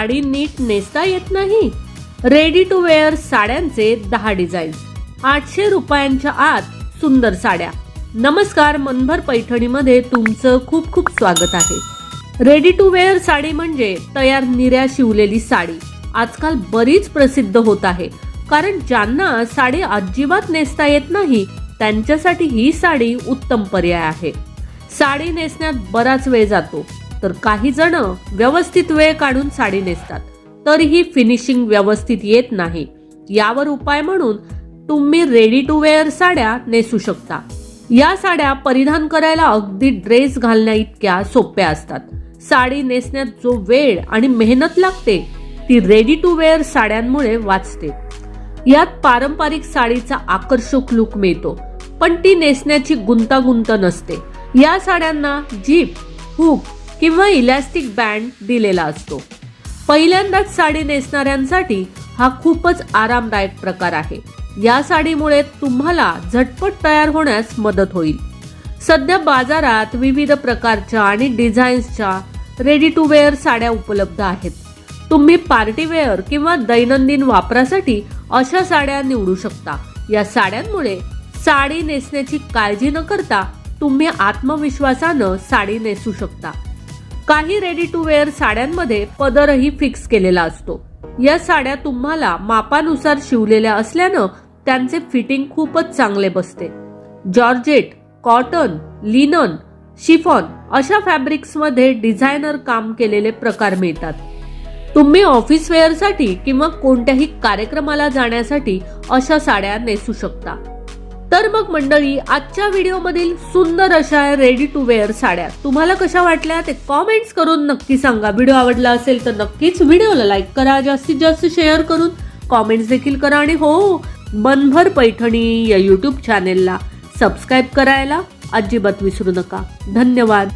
साडी नीट नेसता येत नाही. Ready to wear साड्यांचे दहा डिझाईन आठशे रुपयांच्या आत सुंदर साड्या. नमस्कार मनभर पैठणीमध्ये तुमचं खूप खूप स्वागत आहे. रेडी टू वेअर साडी म्हणजे तयार निर्या शिवलेली साडी. आजकाल बरीच प्रसिद्ध होत आहे. कारण ज्यांना साडी अजिबात नेसता येत नाही त्यांच्यासाठी ही साडी उत्तम पर्याय आहे. साडी नेसण्यात बराच वेळ जातो. तर काही जण व्यवस्थित वेळ काढून साडी नेसतात. तरीही फिनिशिंग व्यवस्थित येत नाही. यावर उपाय म्हणून तुम्ही रेडी टू वेअर साड्या नेसू शकता. या साड्या परिधान करायला अगदी ड्रेस घालण्या इतक्या सोप्या असतात. साडी नेसण्यात जो वेळ आणि मेहनत लागते ती रेडी टू वेअर साड्यांमुळे वाचते. यात पारंपरिक साडीचा आकर्षक लुक मिळतो पण ती नेसण्याची गुंतागुंत नसते. या साड्यांना जीप हुक किंवा इलॅस्टिक बँड दिलेला असतो. पहिल्यांदाच साडी नेसणाऱ्यांसाठी हा खूपच आरामदायक प्रकार आहे. या साडीमुळे तुम्हाला झटपट तयार होण्यास मदत होईल. सध्या बाजारात विविध प्रकारच्या आणि डिझाईन्सच्या रेडी टू वेअर साड्या उपलब्ध आहेत. तुम्ही पार्टी वेअर किंवा दैनंदिन वापरासाठी अशा साड्या निवडू शकता. या साड्यांमुळे साडी नेसण्याची काळजी न करता तुम्ही आत्मविश्वासानं साडी नेसू शकता. काही रेडी टू वेअर साड्यांमध्ये पदरही फिक्स केलेला असतो. या साड्या तुम्हाला मापानुसार शिवलेल्या असल्यानं त्यांचे फिटिंग खूपच चांगले बसते. जॉर्जेट कॉटन लिनन शिफॉन अशा फॅब्रिक्समध्ये डिझायनर काम केलेले प्रकार मिळतात. तुम्ही ऑफिस वेअरसाठी किंवा कोणत्याही कार्यक्रमाला जाण्यासाठी अशा साड्या नेसू शकता. तर मग मंडळी आजच्या व्हिडिओमधील सुंदर अशा रेडी टू वेअर साड्या तुम्हाला कशा वाटल्या ते कॉमेंट्स करून नक्की सांगा. व्हिडिओ आवडला असेल तर नक्कीच व्हिडिओला लाईक करा जास्तीत जास्त शेअर करून कॉमेंट्स देखील करा आणि हो मनभर पैठणी या यूट्यूब चॅनेलला सबस्क्राईब करायला अजिबात विसरू नका. धन्यवाद.